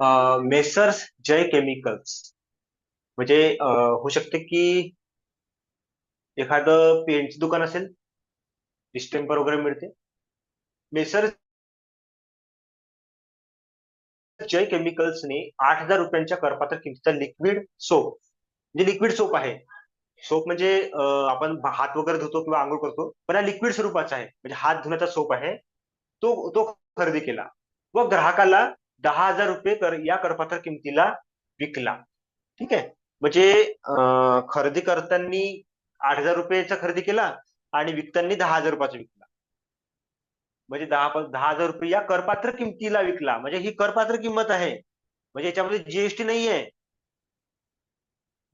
Messrs जय chemicals. म्हणजे होऊ शकते की एखादं पेंटचं दुकान असेल डिस्टेम्पर वगैरे मिळते. मेसर्स जय केमिकल्सने आठ हजार रुपयांच्या करपात्र किमतीचा लिक्विड सोप म्हणजे लिक्विड सोप आहे. सोप म्हणजे आपण हात वगैरे धुतो किंवा आंघोळ करतो पण हा लिक्विड स्वरूपाचा आहे. म्हणजे हात धुण्याचा सोप आहे. तो तो खरेदी केला. व ग्राहकाला दहा हजार रुपये कर या करपात्र किमतीला विकला. ठीक आहे? म्हणजे खरेदी करताना आठ हजार रुपयाचा खरेदी केला आणि विकताना दहा हजार रुपयाचा विकला. म्हणजे दहा दहा हजार रुपये या करपात्र किमतीला विकला. म्हणजे ही करपात्र किंमत आहे. म्हणजे याच्यामध्ये जीएसटी नाही आहे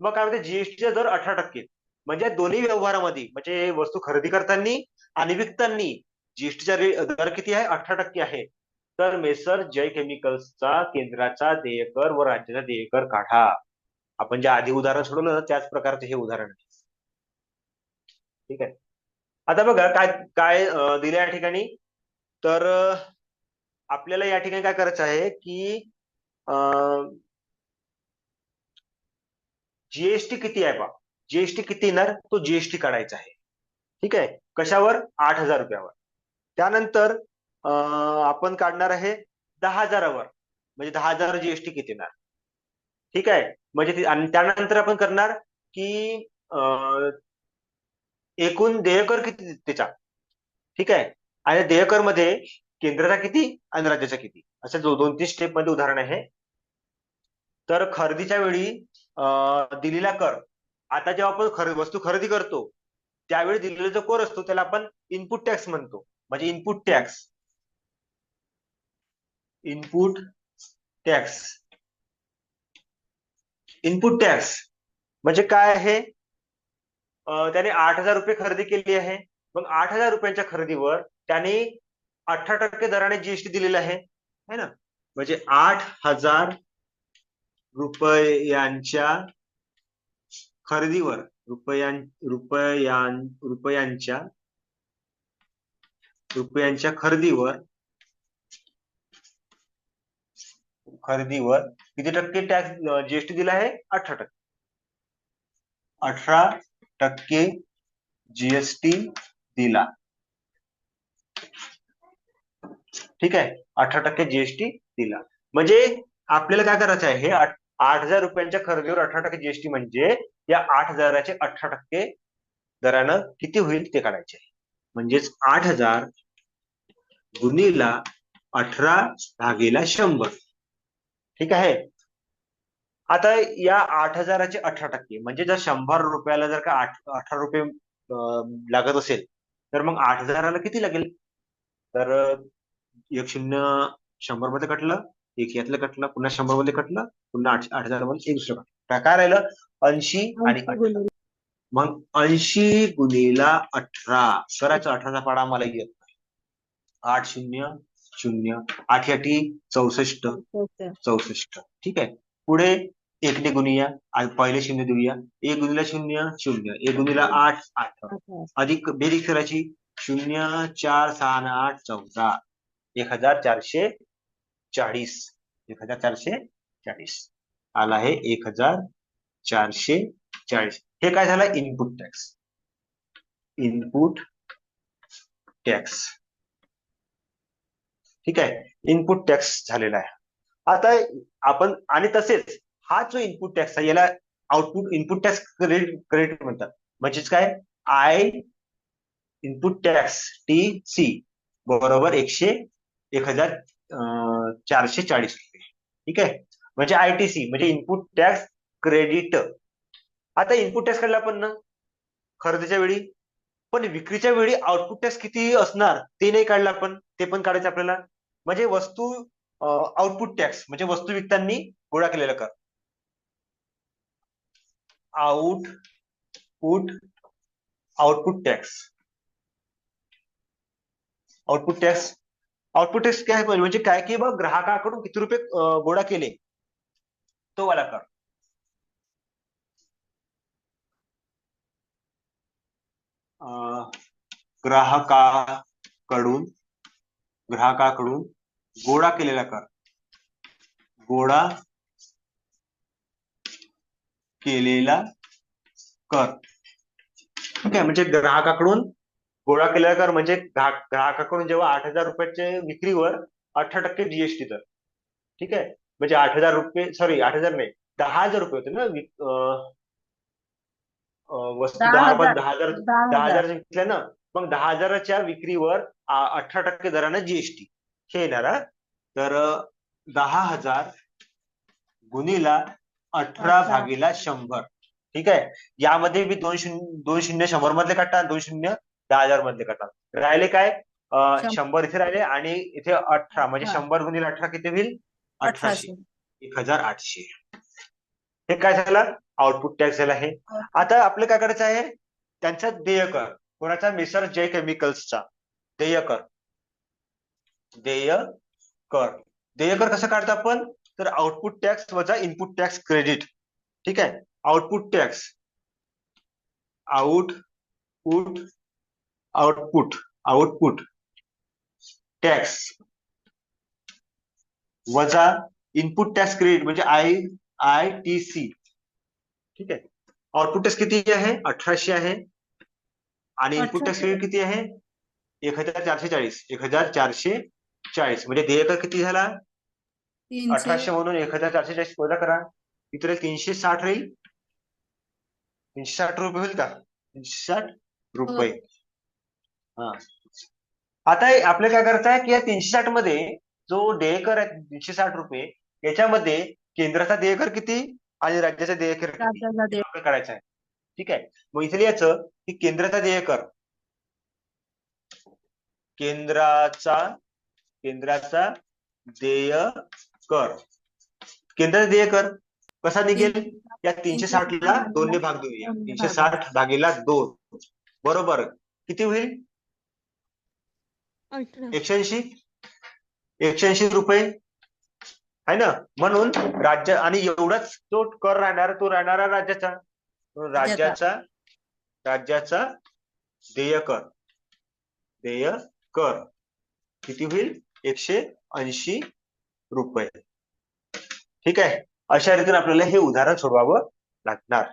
मग काय म्हणते? जीएसटीचा दर अठरा टक्के. म्हणजे दोन्ही व्यवहारामध्ये म्हणजे वस्तू खरेदी करताना आणि विकताना जीएसटीचा दर किती आहे? अठरा टक्के आहे. तर मेसर जय केमिकल्सचा केंद्राचा देयकर व राज्याचा देयकर काढा. आपण जे आधी उदाहरण सोडवलं त्याच प्रकारचे हे उदाहरण आहे. ठीक आहे? आता बघा काय काय दिले या ठिकाणी? तर आपल्याला या ठिकाणी काय करायचं आहे की जीएसटी किती आहे बा? जीएसटी किती येणार? तो जीएसटी काढायचा आहे. ठीक आहे? कशावर? आठ हजार रुपयावर. त्यानंतर आपण काढणार आहे दहा हजारावर. म्हणजे दहा हजार जीएसटी किती येणार? ठीक आहे? म्हणजे आणि त्यानंतर आपण करणार की एकूण देयकर किती त्याचा ठीक आहे? आणि देयकरमध्ये केंद्राचा किती आणि राज्याचा किती? असे दोन तीन स्टेपमध्ये उदाहरण आहे. तर खरेदीच्या वेळी दिलेला कर. आता जेव्हा आपण खर वस्तू खरेदी करतो त्यावेळी दिलेला जो कर असतो त्याला आपण इनपुट टॅक्स म्हणतो. म्हणजे input tax input tax. Input tax म्हणजे काय आहे? त्याने आठ हजार रुपये खरेदी केली आहे. मग आठ हजार रुपयांच्या खरेदीवर त्याने अठरा टक्के दराने जीएसटी दिलेला आहे. है ना? म्हणजे आठ हजार रुपयांच्या खरेदीवर रुपयां रुपयां रुपयांच्या रुपयांच्या खरेदीवर खरेदीवर किती टक्के टॅक्स जीएसटी दिला आहे? अठरा टक्के. अठरा टक्के जीएसटी दिला. ठीक आहे? अठरा टक्के जीएसटी दिला. म्हणजे आपल्याला काय करायचं आहे? हे आठ हजार रुपयांच्या खरेदीवर अठरा टक्के जीएसटी म्हणजे या आठ हजाराचे अठरा टक्के दरानं किती होईल ते काढायचे म्हणजेच आठ हजार गुन्हेला अठरा भागेला शंभर. ठीक आहे? आता या आठ हजाराचे अठरा टक्के म्हणजे जर शंभर रुपयाला जर का अठरा रुपये लागत असेल तर मग आठ हजाराला किती लागेल? तर एक शून्य शंभरमध्ये कटलं एक यातलं कटलं पुन्हा शंभरमध्ये कटलं पुन्हा आठ आठ हजारमध्ये एक दुसरं कटलं. काय राहिलं ऐंशी आणि मग ऐंशी गुन्हेला अठरा करायचं अठराचा पाडा मला येत नाही. आठ शून्य शून्य आठ आठी चौसष्ट. चौसष्ट. ठीक आहे? पुढे एकने गुणिया पहिले शून्य देऊया. एक गुणीला शून्य शून्य. एक गुणीला आठ आठ. अधिक बेरीज करायची. शून्य चार सहा आठ चौदा. एक हजार चारशे चाळीस. एक हजार चारशे चाळीस. आला आहे एक हजार चारशे चाळीस. हे काय झालं? इनपुट टॅक्स इनपुट टॅक्स ठीक आहे? इनपुट टॅक्स झालेला आहे. आता आपण आणि तसेच हा जो इनपुट टॅक्स आहे याला output input tax credit credit म्हणतात. म्हणजेच काय? I input tax T C बरोबर एकशे एक हजार चारशे चाळीस रुपये. ठीक आहे? म्हणजे आयटीसी म्हणजे इनपुट टॅक्स क्रेडिट आता इनपुट टॅक्स काढला आपण ना? खरेदीच्या वेळी. पण विक्रीच्या वेळी आउटपुट टॅक्स किती असणार ते नाही काढला आपण. ते पण काढायचं आपल्याला. म्हणजे वस्तू आउटपुट टॅक्स म्हणजे वस्तू विकताना गोळा केलेला कर. Output output tax output tax output tax काय म्हणजे काय की बघ, ग्राहकाकडून किती रुपये गोळा केले तो वाला कर. ग्राहकाकडून ग्राहकाकडून गोळा केलेला कर. गोळा केलेला कर. ठीक आहे म्हणजे ग्राहकाकडून गोळा केलेला कर म्हणजे ग्राहक- ग्राहकाकडून जेव्हा आठ हजार रुपयाच्या विक्रीवर अठरा टक्के जीएसटी दर. ठीक आहे? म्हणजे आठ हजार रुपये सॉरी आठ हजार नाही दहा हजार रुपये होते ना वस्तू दहा दहा हजार. दहा हजार विकल्या ना मग दहा हजाराच्या विक्रीवर अठरा टक्के दरानं जीएसटी हे येणार. तर दहा हजार गुणीला अठरा. भागीला शंभर. ठीक आहे? यामध्ये मी दोन शून्य दोन शून्य शंभर मधले काढता दोन शून्य दहा हजार मधले काढता राहिले काय? शंभर. इथे राहिले आणि इथे अठरा. म्हणजे. शंभर गुणीला अठरा किती होईल? अठराशे. एक हजार आठशे. हे काय झालं? आउटपुट टॅक्स झाला हे. आता आपलं काय करायचं आहे? त्यांचा देय कर. कोणाचा? मिसर जय केमिकल्सचा. देय कर. देय कर. देय कर कसं काढतो आपण? तर आउटपुट टॅक्स वजा इनपुट टॅक्स क्रेडिट ठीक आहे? Output tax output output output tax वजा इनपुट टॅक्स क्रेडिट म्हणजे आय आय टी सी ठीक आहे? आउटपुट टॅक्स किती आहे? अठराशे आहे. आणि इनपुट टॅक्स क्रेडिट किती आहे? एक हजार चारशे चाळीस. एक हजार चारशे चाळीस म्हणजे देयकर किती झाला? अठराशे म्हणून एक हजार चारशे चाळीस वजा करा. इतर तीनशे साठ राहील. तीनशे साठ रुपये होईल का? तीनशे साठ रुपये. हा. आता हे आपल्याला काय करायचं आहे की या तीनशे साठमध्ये जो देयकर आहे तीनशे साठ रुपये याच्यामध्ये केंद्राचा देयकर किती? आणि राज्याचा देयकर किती? करायचं आहे. ठीक आहे. मग इथे लिहायचं की केंद्राचा देयकर केंद्राचा केंद्राचा देय कर. केंद्राचा देय कर कसा निघेल? या तीनशे साठ ला दोनने भाग देऊया. तीनशे साठ भागीला दोन. बरोबर. किती होईल? अठरा. एकशे ऐंशी? एकशे ऐंशी रुपये. आहे ना? म्हणून राज्य आणि एवढाच तो कर राहणार तो राहणारा राज्याचा. राज्याचा राज्याचा देय कर. देय कर. किती होईल? एकशे ऐंशी रुपये. ठीक आहे? अशा रीतीने आपल्याला हे उदाहरण सोडवावं लागणार.